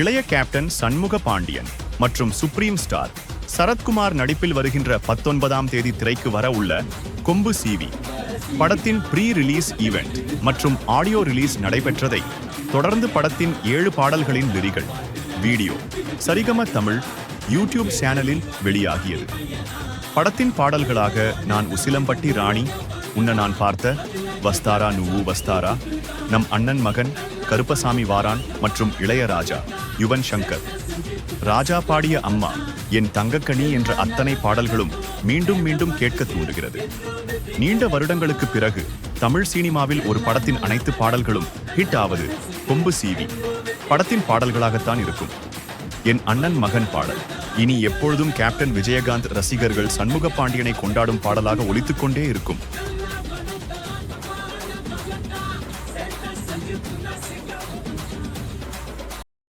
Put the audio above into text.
இளைய கேப்டன் சண்முக பாண்டியன் மற்றும் supreme star Sarathkumar நடிப்பில் வருகின்ற பத்தொன்பதாம் தேதி திரைக்கு வர உள்ள கொம்பு சிவி படத்தின் ப்ரீ ரிலீஸ் ஈவெண்ட் மற்றும் ஆடியோ ரிலீஸ் நடைபெற்றதை தொடர்ந்து படத்தின் ஏழு பாடல்களின் lyrical video Saregama Tamil YouTube சேனலில் வெளியாகியது. படத்தின் பாடல்களாக நான் உசிலம்பட்டி ராணி உன்ன நான் பார்த்த வஸ்தாரா நுவு வஸ்தாரா நம் அண்ணன் மகன் கருப்பசாமி வாரான் மற்றும் இளையராஜா யுவன் சங்கர். ராஜா பாடிய அம்மா என் தங்கக்கனி என்ற அத்தனை பாடல்களும் மீண்டும் மீண்டும் கேட்க தூண்டுகிறது நீண்ட வருடங்களுக்கு பிறகு தமிழ் சினிமாவில் ஒரு படத்தின் அனைத்து பாடல்களும் ஹிட் ஆவது கொம்பு சீவி. படத்தின் பாடல்களாகத்தான் இருக்கும். என் அண்ணன் மகன் பாடல். இனி எப்பொழுதும் கேப்டன் விஜயகாந்த் ரசிகர்கள் சண்முக பாண்டியனை கொண்டாடும் பாடலாக ஒலித்துக்கொண்டே இருக்கும். you do not see your